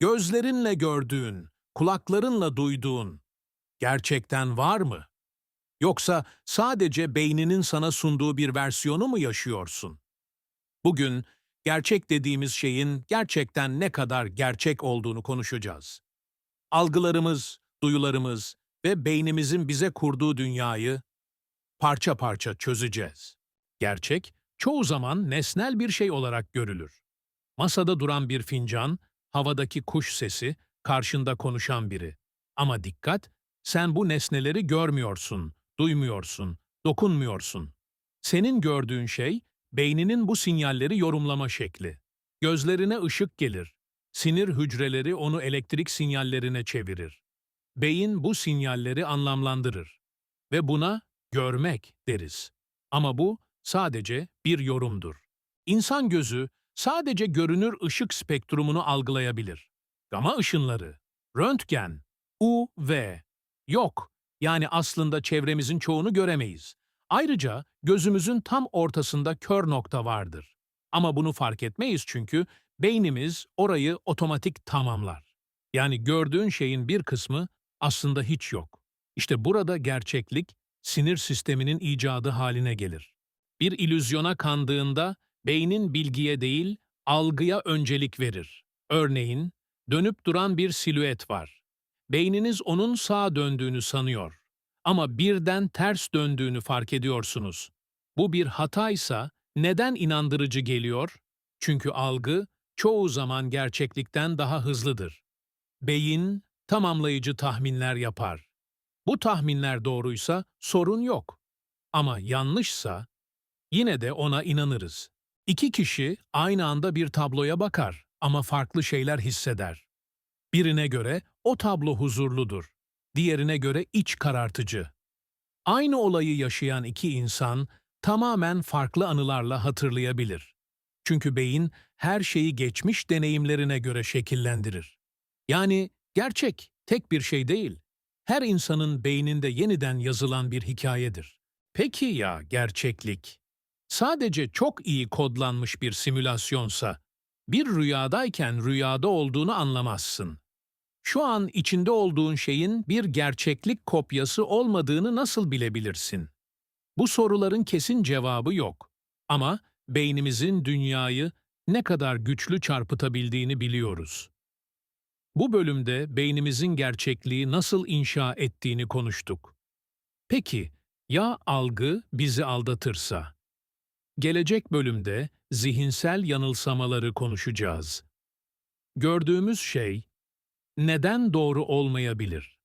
Gözlerinle gördüğün, kulaklarınla duyduğun gerçekten var mı? Yoksa sadece beyninin sana sunduğu bir versiyonu mu yaşıyorsun? Bugün gerçek dediğimiz şeyin gerçekten ne kadar gerçek olduğunu konuşacağız. Algılarımız, duyularımız ve beynimizin bize kurduğu dünyayı parça parça çözeceğiz. Gerçek, çoğu zaman nesnel bir şey olarak görülür. Masada duran bir fincan, havadaki kuş sesi, karşında konuşan biri. Ama dikkat, sen bu nesneleri görmüyorsun, duymuyorsun, dokunmuyorsun. Senin gördüğün şey, beyninin bu sinyalleri yorumlama şekli. Gözlerine ışık gelir. Sinir hücreleri onu elektrik sinyallerine çevirir. Beyin bu sinyalleri anlamlandırır. Ve buna görmek deriz. Ama bu sadece bir yorumdur. İnsan gözü sadece görünür ışık spektrumunu algılayabilir. Gama ışınları, röntgen, UV yok. Yani aslında çevremizin çoğunu göremeyiz. Ayrıca gözümüzün tam ortasında kör nokta vardır. Ama bunu fark etmeyiz çünkü beynimiz orayı otomatik tamamlar. Yani gördüğün şeyin bir kısmı aslında hiç yok. İşte burada gerçeklik sinir sisteminin icadı haline gelir. Bir ilüzyona kandığında beynin bilgiye değil, algıya öncelik verir. Örneğin, dönüp duran bir silüet var. Beyniniz onun sağa döndüğünü sanıyor. Ama birden ters döndüğünü fark ediyorsunuz. Bu bir hataysa neden inandırıcı geliyor? Çünkü algı çoğu zaman gerçeklikten daha hızlıdır. Beyin tamamlayıcı tahminler yapar. Bu tahminler doğruysa sorun yok. Ama yanlışsa yine de ona inanırız. İki kişi aynı anda bir tabloya bakar ama farklı şeyler hisseder. Birine göre o tablo huzurludur, diğerine göre iç karartıcı. Aynı olayı yaşayan iki insan tamamen farklı anılarla hatırlayabilir. Çünkü beyin her şeyi geçmiş deneyimlerine göre şekillendirir. Yani gerçek tek bir şey değil. Her insanın beyninde yeniden yazılan bir hikayedir. Peki ya gerçeklik? Sadece çok iyi kodlanmış bir simülasyonsa, bir rüyadayken rüyada olduğunu anlamazsın. Şu an içinde olduğun şeyin bir gerçeklik kopyası olmadığını nasıl bilebilirsin? Bu soruların kesin cevabı yok. Ama beynimizin dünyayı ne kadar güçlü çarpıtabildiğini biliyoruz. Bu bölümde beynimizin gerçekliği nasıl inşa ettiğini konuştuk. Peki, ya algı bizi aldatırsa? Gelecek bölümde zihinsel yanılsamaları konuşacağız. Gördüğümüz şey neden doğru olmayabilir?